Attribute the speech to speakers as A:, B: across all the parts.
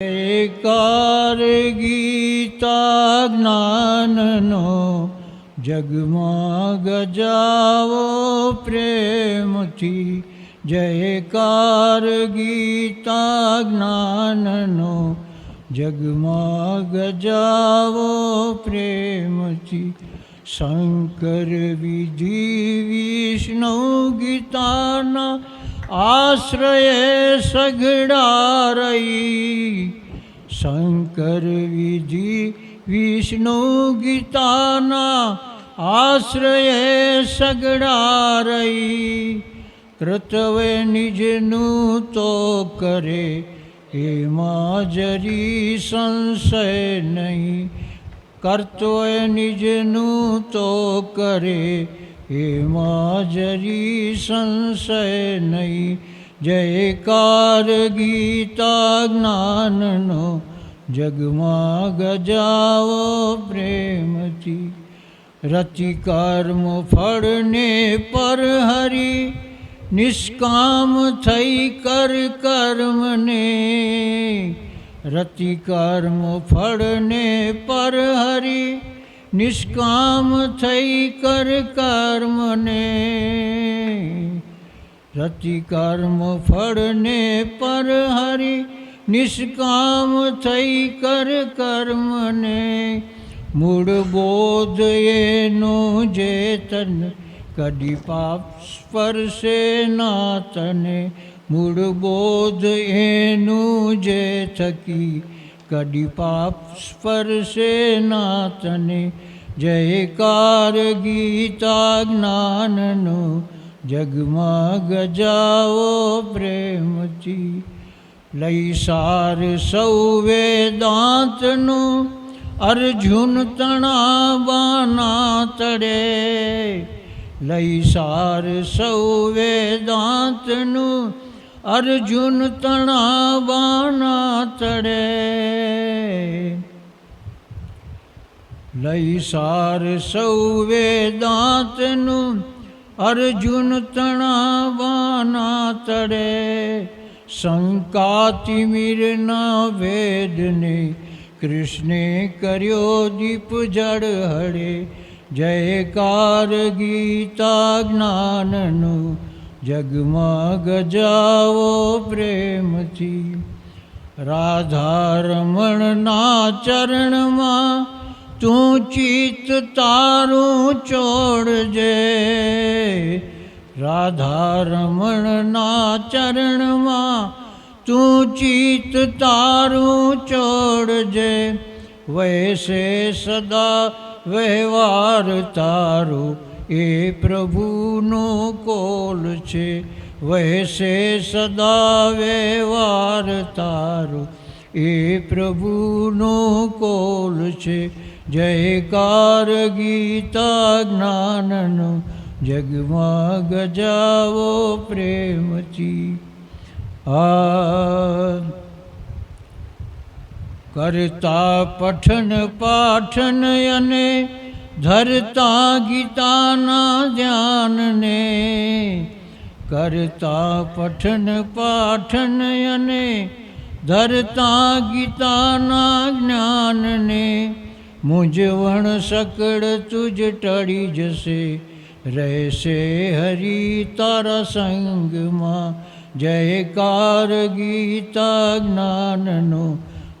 A: એકાર ગીતા જ્ઞાનનો જગમાં ગજાવો પ્રેમથી. જયકાર ગીતા જ્ઞાનનો જગમાં ગજાવો પ્રેમથી. શંકર વિધિ વિષ્ણુ ગીતાના આશ્રયે સઘળા રહી શંકર વિધિ વિષ્ણુ ગીતાના આશ્રયે સઘળા રહી કૃતવે નિજનું તો કરે, એમાં જરી સંશય નહીં. કર્તવ્ય નિજનું તો કરે એમાં જરી સંશય નહીં જયકાર ગીતા જ્ઞાનનો જગમાં ગજાવો પ્રેમથી રતિકર્મ ફળને પર હરી નિષ્કામ થઈ કર કર્મને રતિકર્મ ફળને પર હરી નિષ્કામ થઈ કર કર્મને રતિકર્મ ફળને પર હરી નિષ્કામ થઈ કર કર્મને મૂળ બોધ એનો જેતન કદી પાપ સ્પર્શે ના તને મૂળ બોધ એનું જે થકી, કડી પાપ સ્પર્શે ના તને જયકાર ગીતા જ્ઞાનનો જગમાં ગજાવો પ્રેમથી. લઈ સાર સૌવે દાંતનું અર્જુન તણાવાના તડે લઈ સાર સૌવે વેદાંતનું અર્જુન તણાવાના તડે લઈ સાર સૌ વેદાંતનું અર્જુન તણાવાના તડે શંકાતિમીરના વેદને કૃષ્ણે કર્યો દીપ જળ હળે. જયકાર ગીતા જ્ઞાનનું જગમાં ગજાવો પ્રેમથી રાધારમણના ચરણમાં તું ચિત્ત તારું ચોડજે રાધારમણના ચરણમાં તું ચિત્ત તારું ચોડજે વૈસે સદા વ્યવહાર તારું એ પ્રભુનો કોલ છે, વહેશે સદા વ્યવહાર તારું. એ પ્રભુનો કોલ છે, જયકાર ગીતા જ્ઞાનનો. જગમાં ગજાવો પ્રેમથી. આ કરતા પઠન પાઠન અને ધરતા ગીતાના ધ્યાનને કરતા પઠન પાઠન અને ધરતા ગીતાના જ્ઞાનને મૂંઝવણ સકળ તુજ ટળી જશે રહેશે હરી તારા સંગમાં જયકાર ગીતા જ્ઞાનનો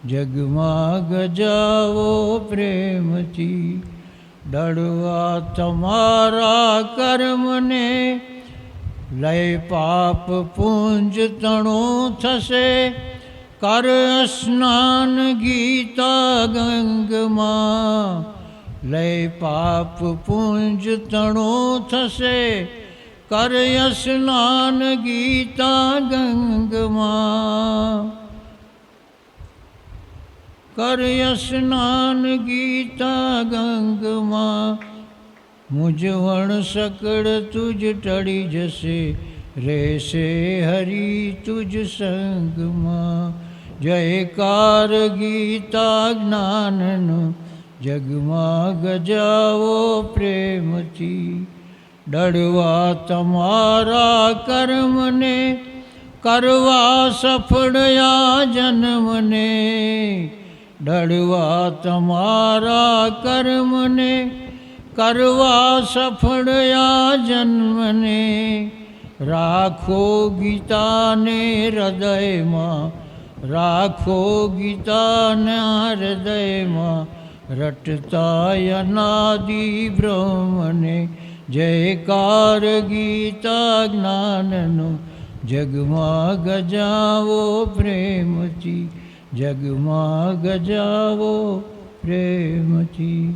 A: જગમાં ગજાવો પ્રેમથી ડળવા તમારા કર્મને લય પાપ પુંજ તણો થશે. કર સ્નાન ગીતા ગંગમાં લય પાપ પુંજ તણો થશે. કર સ્નાન ગીતા ગંગમાં કરય સ્નાન ગીતા ગંગમાં મૂંઝવણ સકળ તુજ ટળી જશે રહેશે હરી તુજ સંગમાં જયકાર ગીતા જ્ઞાનનું જગમાં ગજાવો પ્રેમથી ડળવા તમારા કર્મને કરવા સફળયા જન્મને ડળવા તમારા કર્મને, કરવા સફળયા જન્મને. રાખો ગીતાને હૃદયમાં, રાખો ગીતાના હૃદયમાં. રટતા અનાદિ બ્રહ્મને, જયકાર ગીતા જ્ઞાનનો. જગમાં ગજાવો પ્રેમથી જગમાં ગજાવો પ્રેમથી.